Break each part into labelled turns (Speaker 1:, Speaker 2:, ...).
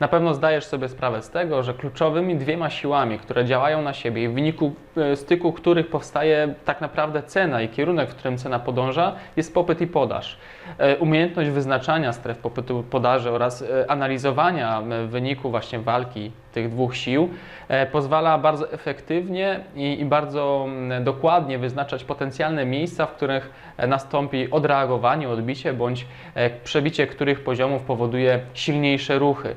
Speaker 1: Na pewno zdajesz sobie sprawę z tego, że kluczowymi dwiema siłami, które działają na siebie i w wyniku e, styku których powstaje tak naprawdę cena i kierunek, w którym cena podąża, jest popyt i podaż. E, Umiejętność wyznaczania stref popytu i podaży oraz e, analizowania wyniku właśnie walki tych dwóch sił pozwala bardzo efektywnie i, i bardzo dokładnie wyznaczać potencjalne miejsca, w których nastąpi odreagowanie, odbicie bądź przebicie których poziomów powoduje silniejsze ruchy.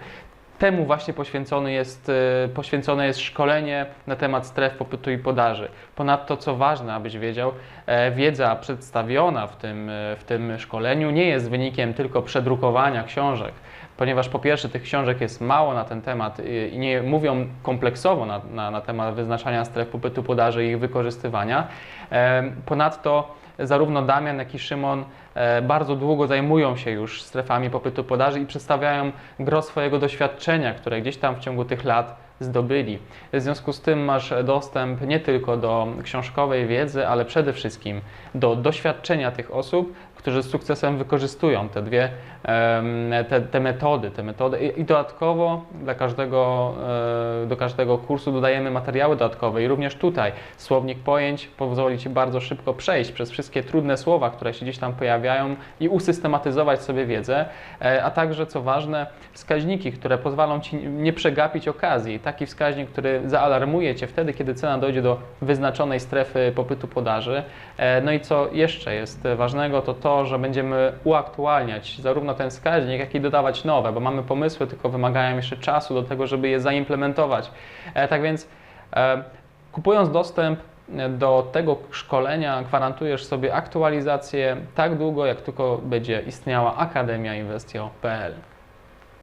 Speaker 1: Temu właśnie poświęcony jest, e, poświęcone jest szkolenie na temat stref popytu i podaży. Ponadto, co ważne, abyś wiedział, e, wiedza przedstawiona w tym, e, w tym szkoleniu nie jest wynikiem tylko przedrukowania książek, ponieważ po pierwsze tych książek jest mało na ten temat i nie mówią kompleksowo na, na, na temat wyznaczania stref popytu podaży i ich wykorzystywania. Ponadto zarówno Damian, jak i Szymon e, bardzo długo zajmują się już strefami popytu podaży i przedstawiają gro swojego doświadczenia, które gdzieś tam w ciągu tych lat zdobyli. W związku z tym masz dostęp nie tylko do książkowej wiedzy, ale przede wszystkim do doświadczenia tych osób, którzy z sukcesem wykorzystują te dwie te, te metody, te metody i, dodatkowo dla każdego, e, do każdego kursu dodajemy materiały dodatkowe i również tutaj słownik pojęć pozwoli Ci bardzo szybko przejść przez wszystkie trudne słowa, które się gdzieś tam pojawiają i usystematyzować sobie wiedzę, e, a także co ważne wskaźniki, które pozwolą Ci nie przegapić okazji. Taki wskaźnik, który zaalarmuje Cię wtedy, kiedy cena dojdzie do wyznaczonej strefy popytu podaży. E, No i co jeszcze jest ważnego, to to, że będziemy uaktualniać zarówno ten wskaźnik, jak i dodawać nowe, bo mamy pomysły, tylko wymagają jeszcze czasu do tego, żeby je zaimplementować. E, Tak więc e, kupując dostęp do tego szkolenia, gwarantujesz sobie aktualizację tak długo, jak tylko będzie istniała Akademia Investio.pl.